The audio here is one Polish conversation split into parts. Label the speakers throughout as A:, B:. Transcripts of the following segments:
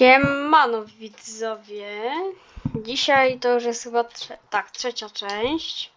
A: Siemano widzowie. Dzisiaj to już jest chyba tak, trzecia część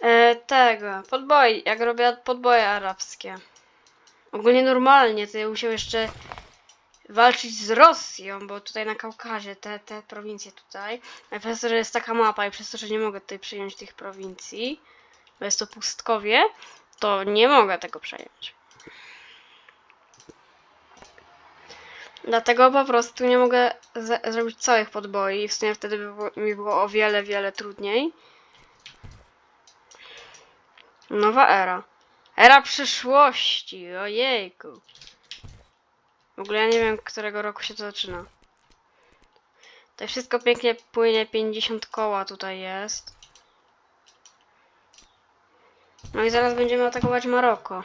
A: e, tego, podboi, jak robię podboje arabskie. Ogólnie normalnie to ja musiał jeszcze walczyć z Rosją, bo tutaj na Kaukazie, te, te prowincje tutaj, przez to, że jest taka mapa i przez to, że nie mogę tutaj przejąć tych prowincji, bo jest to pustkowie, to nie mogę tego przejąć. Dlatego po prostu nie mogę zrobić całych podboi. W sumie wtedy by było, mi było o wiele, wiele trudniej. Nowa era. Era przyszłości. Ojejku. W ogóle ja nie wiem, którego roku się to zaczyna. To wszystko pięknie płynie. 50 koła tutaj jest. No i zaraz będziemy atakować Maroko.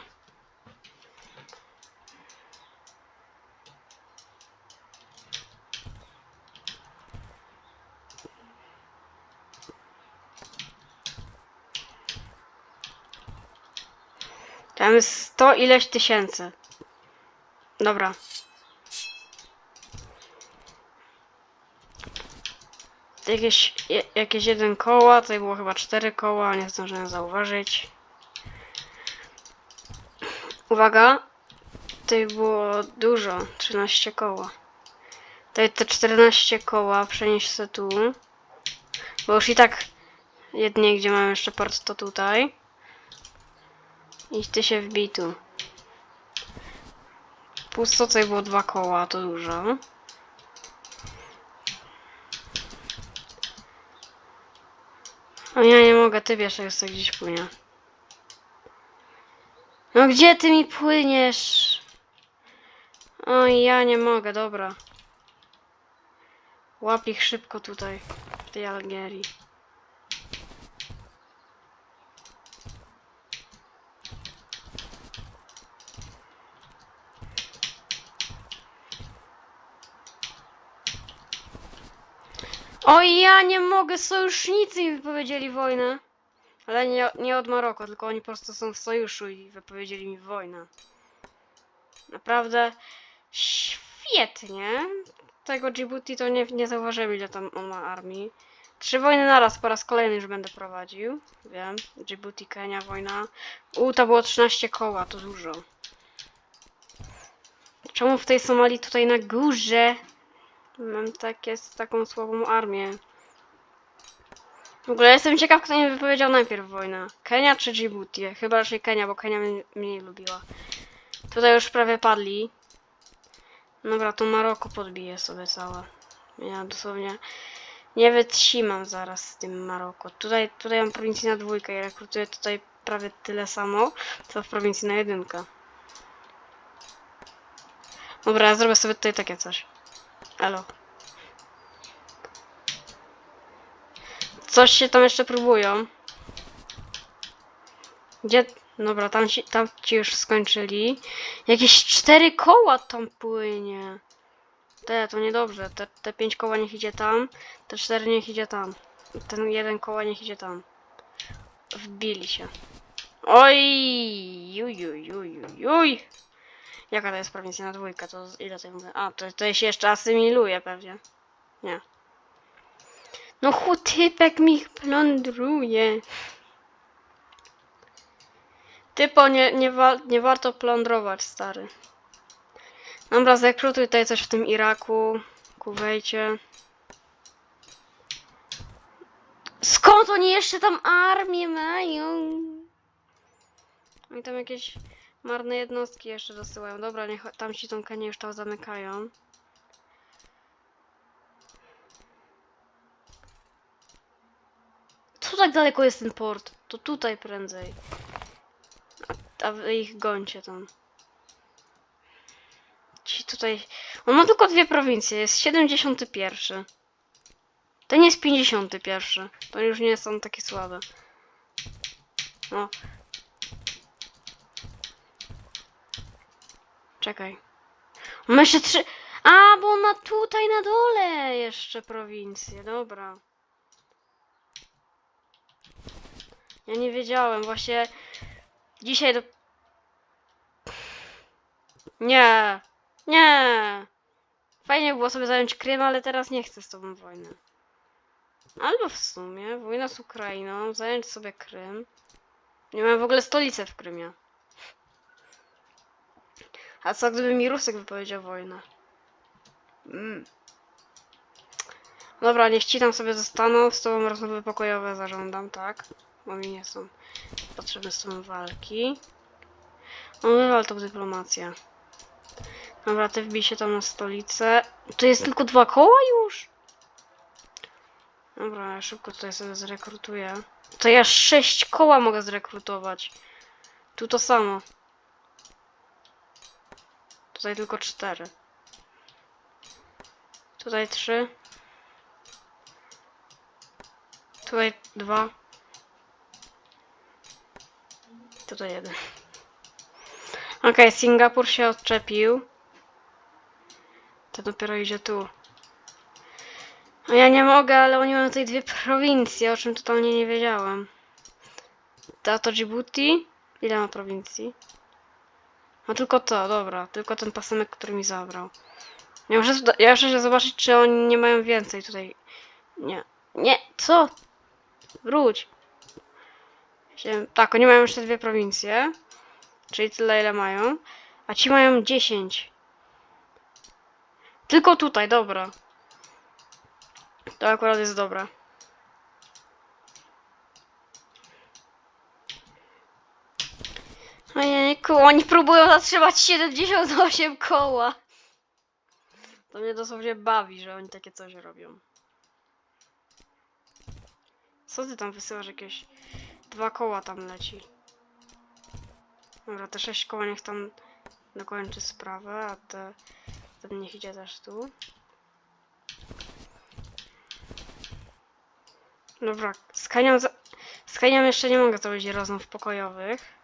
A: Tam jest 100 ileś tysięcy. Dobra. Jakieś, jakieś jeden koła, tutaj było chyba cztery koła, nie zdążyłem zauważyć. Uwaga, tutaj było dużo, 13 koła. Tutaj te 14 koła przenieść se tu. Bo już i tak jedynie gdzie mam jeszcze port to tutaj. I ty się wbij tu. Pusto tutaj było dwa koła, to dużo. O ja nie mogę, ty wiesz, jak sobie gdzieś płynie. No gdzie ty mi płyniesz? O ja nie mogę, dobra. Łap ich szybko tutaj, w tej Algierii. O ja nie mogę, sojusznicy mi wypowiedzieli wojnę. Ale nie, nie od Maroko, tylko oni po prostu są w sojuszu i wypowiedzieli mi wojnę. Naprawdę świetnie. Tego Djibouti to nie, nie zauważyłem ile tam on ma armii. Trzy wojny naraz po raz kolejny już będę prowadził. Wiem. Djibouti, Kenia, wojna. U, to było 13 koła, to dużo. Czemu w tej Somalii tutaj na górze Mam takie, taką słabą armię. W ogóle jestem ciekaw, kto mi wypowiedział najpierw wojnę. Kenia czy Djibouti? Chyba raczej Kenia, bo Kenia mnie mniej lubiła. Tutaj już prawie padli. Dobra, to Maroko podbiję sobie całe. Ja dosłownie nie wytrzymam zaraz z tym Maroko. Tutaj, tutaj mam prowincję na dwójkę i rekrutuję tutaj prawie tyle samo, co w prowincji na jedynkę. Dobra, ja zrobię sobie tutaj takie coś. Elo. Coś się tam jeszcze próbują. Gdzie? Dobra, tam ci, tam ci już skończyli. Jakieś cztery koła tam płynie. Te, to niedobrze. Te, te pięć koła niech idzie tam. Te cztery niech idzie tam. Ten jeden koła niech idzie tam. Wbili się. Oj! Juj, juj, juj, juj. Jaka to jest prowincja na dwójkę? To ile tutaj mówię? A, to, to się jeszcze asymiluje pewnie. Nie. No chutypek mi plądruje. Typo, nie, nie, wa nie warto plądrować, stary. Dobra, zakrutuj tutaj coś w tym Iraku, Kuwejcie. Skąd oni jeszcze tam armię mają? Oni tam jakieś marne jednostki jeszcze dosyłają. Dobra, niech tam ci tą już tam zamykają. Co tak daleko jest ten port? To tutaj prędzej. A, a wy ich gońcie tam. Ci tutaj... On ma tylko dwie prowincje. Jest 71. Ten jest 51. To już nie są takie słabe. No. Czekaj. Ma jeszcze trzy... A, bo on ma tutaj na dole jeszcze prowincję. Dobra. Ja nie wiedziałem, właśnie dzisiaj do... Nie, nie. Fajnie było sobie zająć Krym, ale teraz nie chcę z tobą wojny. Albo w sumie, wojna z Ukrainą, zająć sobie Krym. Nie mam w ogóle stolicy w Krymie. A co gdyby mi Rusek wypowiedział wojnę? Mm. Dobra, niech ci tam sobie zostaną, z tobą rozmowy pokojowe zażądam, tak? Bo mi nie są potrzebne z tobą walki. No wywal tą dyplomację. Dobra, ty wbij się tam na stolicę. To jest tylko dwa koła już? Dobra, ja szybko tutaj sobie zrekrutuję. To ja sześć koła mogę zrekrutować. Tu to samo. Tutaj tylko cztery. Tutaj trzy. Tutaj dwa. Tutaj jeden. Okej, Singapur się odczepił. To dopiero idzie tu. No ja nie mogę, ale oni mają tutaj dwie prowincje, o czym totalnie nie wiedziałem. Ta to Djibouti. Ile ma prowincji? No tylko to, dobra. Tylko ten pasemek, który mi zabrał. Ja muszę, ja muszę zobaczyć, czy oni nie mają więcej tutaj. Nie. Nie, co? Wróć. Tak, oni mają jeszcze dwie prowincje. Czyli tyle, ile mają. A ci mają 10. Tylko tutaj, dobra. To akurat jest dobre. Ojejku, oni próbują zatrzymać 78 koła. To mnie dosłownie bawi, że oni takie coś robią. Co ty tam wysyłasz jakieś... Dwa koła tam leci. Dobra, te sześć koła niech tam dokończy sprawę, a te... Ten niech idzie też tu. Dobra, z Kanią, za... z Kanią jeszcze nie mogę zrobić rozmów pokojowych.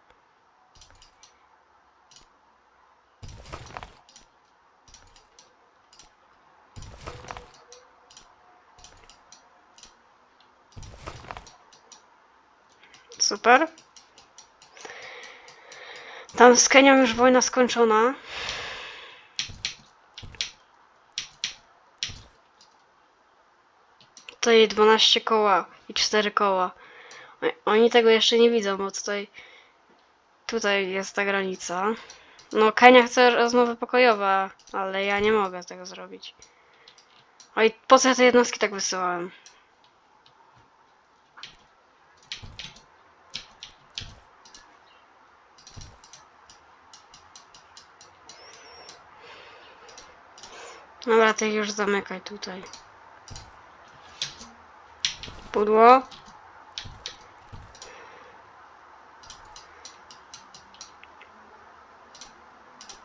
A: Super. Tam z Kenią już wojna skończona. Tutaj 12 koła i 4 koła. Oni tego jeszcze nie widzą, bo tutaj tutaj jest ta granica. No, Kenia chce rozmowy pokojowe, ale ja nie mogę tego zrobić. Oj, po co ja te jednostki tak wysyłałem? Dobra, ty już zamykaj tutaj. Pudło.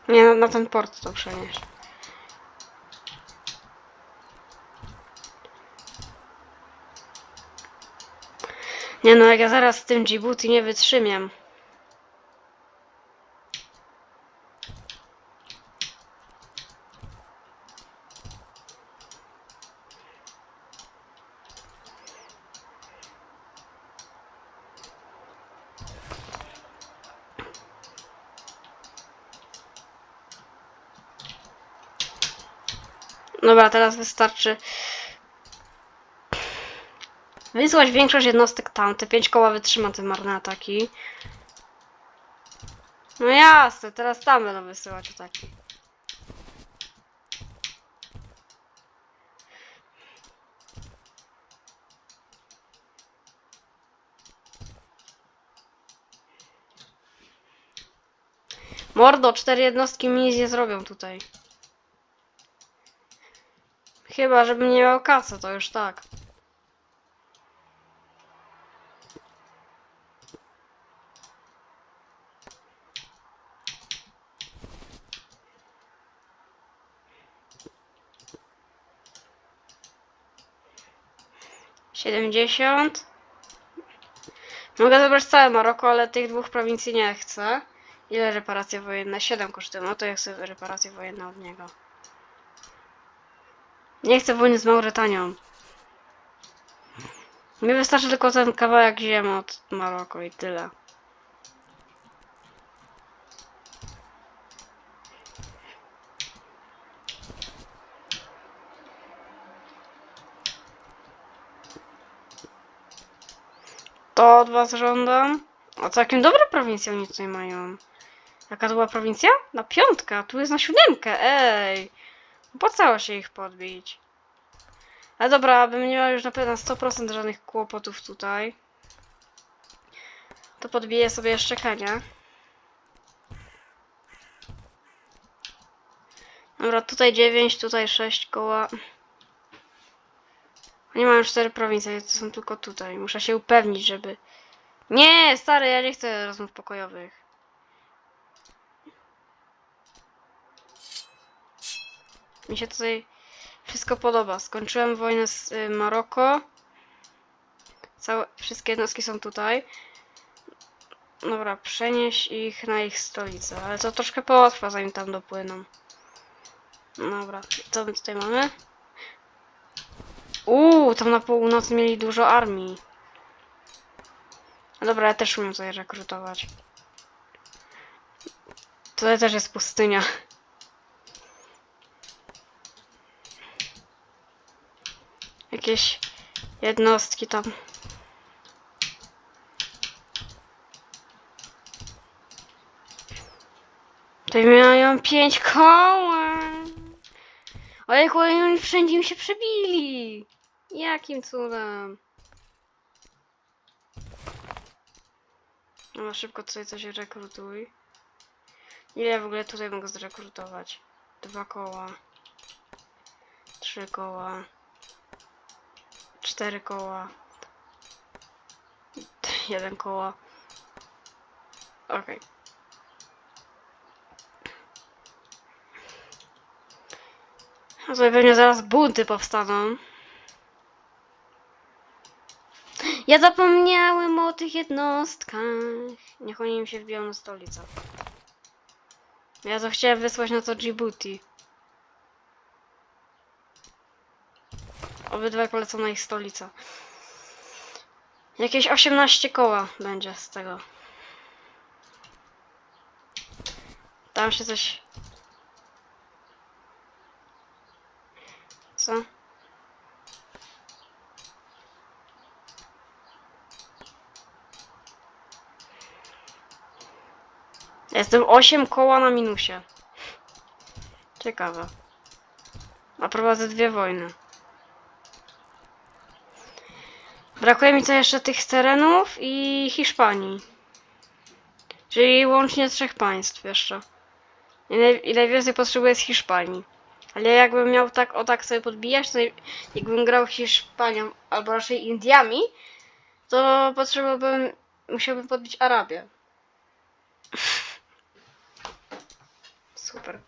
A: Nie, na, ten port to przenieść. Nie no, jak ja zaraz z tym Djibouti nie wytrzymiem. Dobra, teraz wystarczy wysłać większość jednostek tam. Te pięć koła wytrzyma te marne ataki. No jasne, teraz tam będą wysyłać ataki. Mordo, cztery jednostki mi nic nie zrobią tutaj. Chyba, żebym nie miał kasy, to już tak. Siedemdziesiąt. Mogę zabrać całe Maroko, ale tych dwóch prowincji nie chcę. Ile reparacje wojenne? Siedem kosztują. No to ja chcę reparacje wojenne od niego. Nie chcę wojny z Mauretanią. Mi wystarczy tylko ten kawałek ziemi od Maroko i tyle. To od was żądam. A całkiem dobre prowincje oni tutaj mają. Jaka to była prowincja? Na piątkę, a tu jest na siódemkę, ej! Opłacało się ich podbić. Ale dobra, bym nie miała już na pewno 100% żadnych kłopotów tutaj. To podbiję sobie jeszcze Kenię. Dobra, tutaj 9, tutaj 6 koła. Oni mają 4 prowincje, to są tylko tutaj. Muszę się upewnić, żeby... Nie, stary, ja nie chcę rozmów pokojowych. Mi się tutaj wszystko podoba. Skończyłem wojnę z y, Maroko. Całe, wszystkie jednostki są tutaj. Dobra, przenieś ich na ich stolicę, ale to troszkę potrwa zanim tam dopłyną. Dobra, co my tutaj mamy? Uuu, tam na północy mieli dużo armii. Dobra, ja też umiem tutaj rekrutować. Tutaj też jest pustynia. Jakieś jednostki tam. Tutaj mają pięć koła. Ojejku, oni wszędzie mi się przebili. Jakim cudem. No szybko tutaj coś rekrutuj. Ile w ogóle tutaj mogę zrekrutować? Dwa koła. Trzy koła. Cztery koła. Jeden koła. Okej. A Tutaj pewnie zaraz bunty powstaną. Ja zapomniałem o tych jednostkach. Niech oni im się wbiją na stolicę. Ja to chciałem wysłać na to Djibouti. Obydwaj polecą na ich stolicę. Jakieś 18 koła będzie z tego. Tam się coś... Co? Jestem 8 koła na minusie. Ciekawe. A prowadzę dwie wojny. Brakuje mi co jeszcze tych terenów i Hiszpanii. Czyli łącznie trzech państw jeszcze. I, naj, i najwięcej potrzebuję z Hiszpanii. Ale jakbym miał tak o tak sobie podbijać, to jakbym grał Hiszpanią, albo raczej Indiami, to potrzebowałbym, musiałbym podbić Arabię. Super.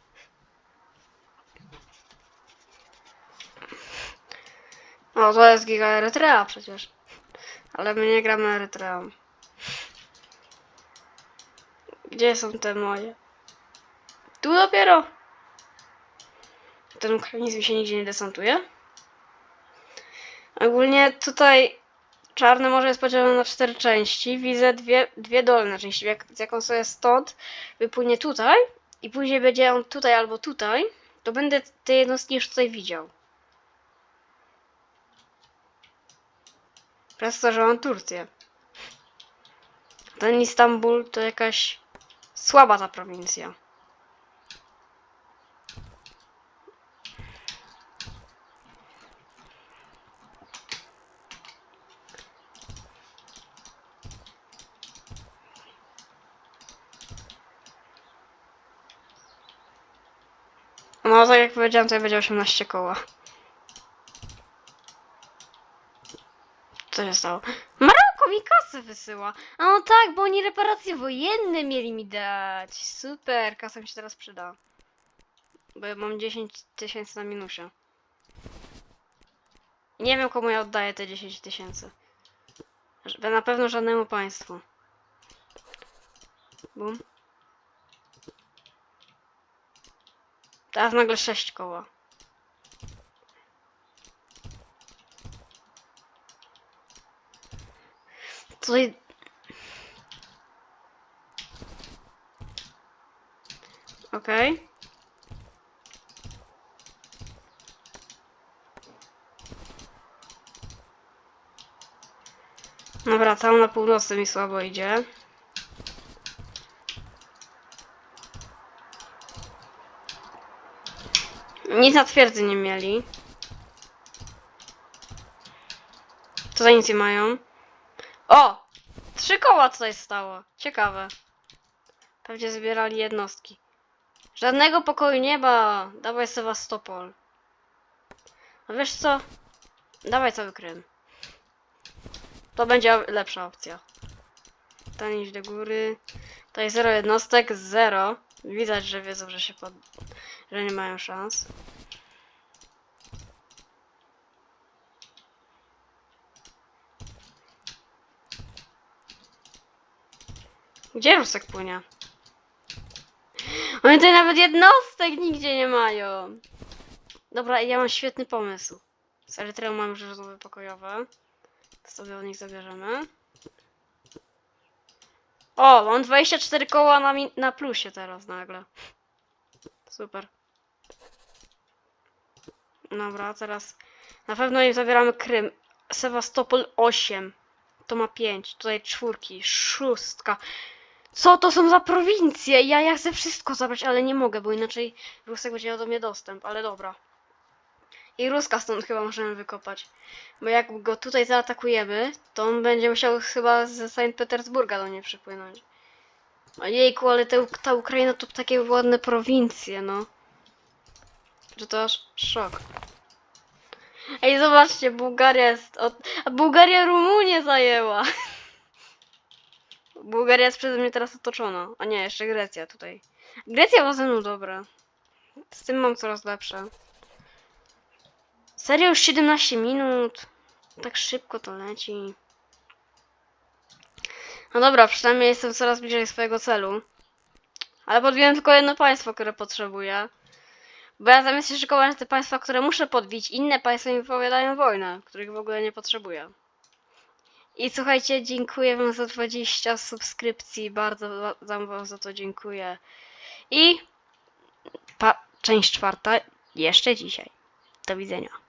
A: O, to jest Giga Erytrea przecież. Ale my nie gramy Erytreą. Gdzie są te moje? Tu dopiero. Ten ukrainizm się nigdzie nie desantuje. Ogólnie tutaj Czarne Morze jest podzielone na cztery części. Widzę dwie, dwie dolne części. Jak, z jaką sobie stąd wypłynie tutaj i później będzie on tutaj albo tutaj, to będę te jednostki już tutaj widział. Przez to, że Turcję. Ten Istanbul to jakaś słaba ta prowincja. No, tak jak powiedziałem, to będzie 18 koła. Co się stało? Maroko mi kasę wysyła. A no tak, bo oni reparacje wojenne mieli mi dać. Super, kasa mi się teraz przyda. Bo ja mam 10 tysięcy na minusie. Nie wiem komu ja oddaję te 10 tysięcy. Na pewno żadnemu państwu. Bum. Teraz nagle 6 koła. Tutaj... Okej. Dobra, tam na północy mi słabo idzie. Nic na twierdzy nie mieli. Tutaj nic nie mają. O! Trzy koła tutaj stało. Ciekawe. Pewnie zbierali jednostki. Żadnego pokoju nie ma. Dawaj Sewastopol. A wiesz co? Dawaj cały Krym. To będzie lepsza opcja. Tam iść do góry. Tutaj zero jednostek, zero. Widać, że wiedzą, że się pod... że nie mają szans. Gdzie Rusek płynie? Oni tutaj nawet jednostek nigdzie nie mają. Dobra, ja mam świetny pomysł. Z Erytreą mam już rozmowy pokojowe. To sobie od nich zabierzemy. O, mam 24 koła na, na plusie teraz nagle. Super. Dobra, teraz na pewno im zabieramy Krym. Sewastopol 8. To ma 5. Tutaj czwórki, szóstka. Co to są za prowincje? Ja, ja chcę wszystko zabrać, ale nie mogę, bo inaczej Rusek będzie miał do mnie dostęp, ale dobra. I Ruska stąd chyba możemy wykopać. Bo jak go tutaj zaatakujemy, to on będzie musiał chyba ze Sankt Petersburga do mnie przypłynąć. Ojejku, ale te, ta Ukraina to takie ładne prowincje, no. Że to aż szok. Ej, zobaczcie, Bułgaria jest... Od... A Bułgaria Rumunię zajęła! Bułgaria jest przeze mnie teraz otoczona. A nie, jeszcze Grecja tutaj. Grecja ma ze dobra. Z tym mam coraz lepsze. Serio już 17 minut. Tak szybko to leci. No dobra, przynajmniej jestem coraz bliżej swojego celu. Ale podbiłem tylko jedno państwo, które potrzebuję. Bo ja zamiast się szykować na te państwa, które muszę podbić, inne państwa mi wypowiadają wojnę, których w ogóle nie potrzebuję. I słuchajcie, dziękuję wam za 20 subskrypcji, bardzo wa- wam wam za to dziękuję. I część czwarta jeszcze dzisiaj. Do widzenia.